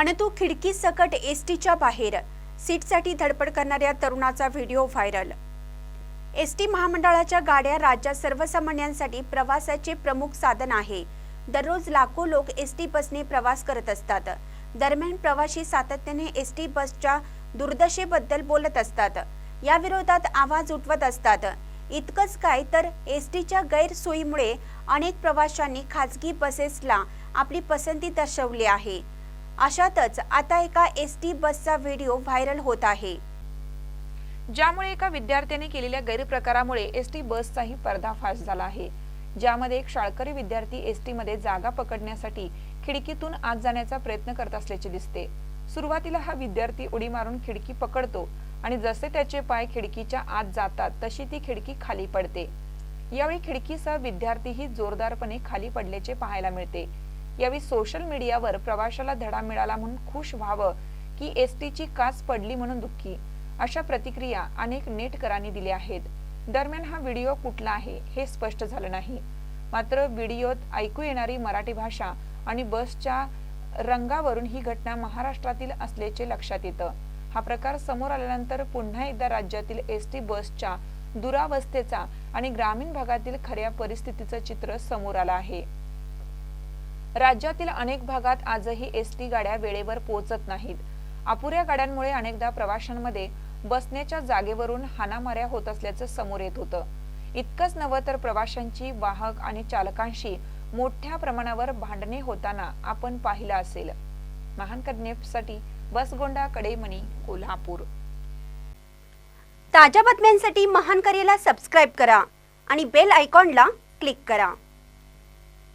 आणि तो खिडकी सकट एस टीच्या बाहेर. सीटसाठी धडपड करणाऱ्या तरुणाचा व्हिडिओ व्हायरल. एस टी महामंडळाच्या गाड्या राज्यात सर्वसामान्यांसाठी प्रवासाचे प्रमुख साधन आहे. दररोज लाखो लोक एस टी बसने प्रवास करत असतात. दरम्यान प्रवासी सातत्याने एस टी बसच्या दुर्दशेबद्दल बोलत असतात. या विरोधात आवाज उठवत असतात. इतकंच काय तर एस टीच्या गैरसोयीमुळे अनेक प्रवाशांनी खाजगी बसेसला आपली पसंती दर्शवली आहे. अशातच आता एका एस टी बसचा व्हिडिओ व्हायरल होत आहे. ज्यामुळे एका विद्यार्थ्याने केलेल्या गैरप्रकारामुळे एस टी बसचाही पर्दाफाश झाला आहे. ज्यामध्ये एक शाळकरी विद्यार्थी एस टी मध्ये जागा पकडण्यासाठी खिडकीतून आत जाण्याचा प्रयत्न करत असल्याचे दिसते. सुरुवातीला हा विद्यार्थी उडी मारून खिडकी पकडतो आणि जसे त्याचे पाय खिडकीच्या आत जातात तशी ती खिडकी खाली पडते. यावेळी खिडकीसह विद्यार्थीही जोरदारपणे खाली पडल्याचे पाहायला मिळते. यावेळी सोशल मीडियावर प्रवाशाला धडा मिळाला म्हणून खुश व्हावं की एस टीची काच पडली म्हणून दुःखी. अशा प्रतिक्रिया अनेक नेटकरांनी दिल्या आहेत. दरम्यान हा व्हिडिओ कुठला आहे हे स्पष्ट झालं नाही. मात्र व्हिडिओत ऐकू येणारी मराठी भाषा आणि बसच्या रंगावरून ही घटना महाराष्ट्रातील असल्याचे लक्षात येतं. हा प्रकार समोर आल्यानंतर पुन्हा एकदा राज्यातील एस टी बसच्या दुरावस्थेचा आणि ग्रामीण भागातील खऱ्या परिस्थितीचं चित्र समोर आलं आहे. राज्यातील अनेक भागात आजही एस टी गाड्या वेळेवर पोहोचत नाहीत. अपुऱ्या गाड्यांमुळे अनेकदा प्रवाशांमध्ये बसण्याच्या जागेवरून हाणामाऱ्या होत असल्याचं समोर येत होतं. इतकंच नवं तर प्रवाशांची वाहक आणि चालकांशी मोठ्या प्रमाणावर भांडणे होताना आपण पाहिलं असेल. महानसाठी बसगोंडा कडेमणी कोल्हापूर. ताज्या बातम्यांसाठी महान करेला सबस्क्राईब करा आणि बेल आयकॉनला क्लिक करा.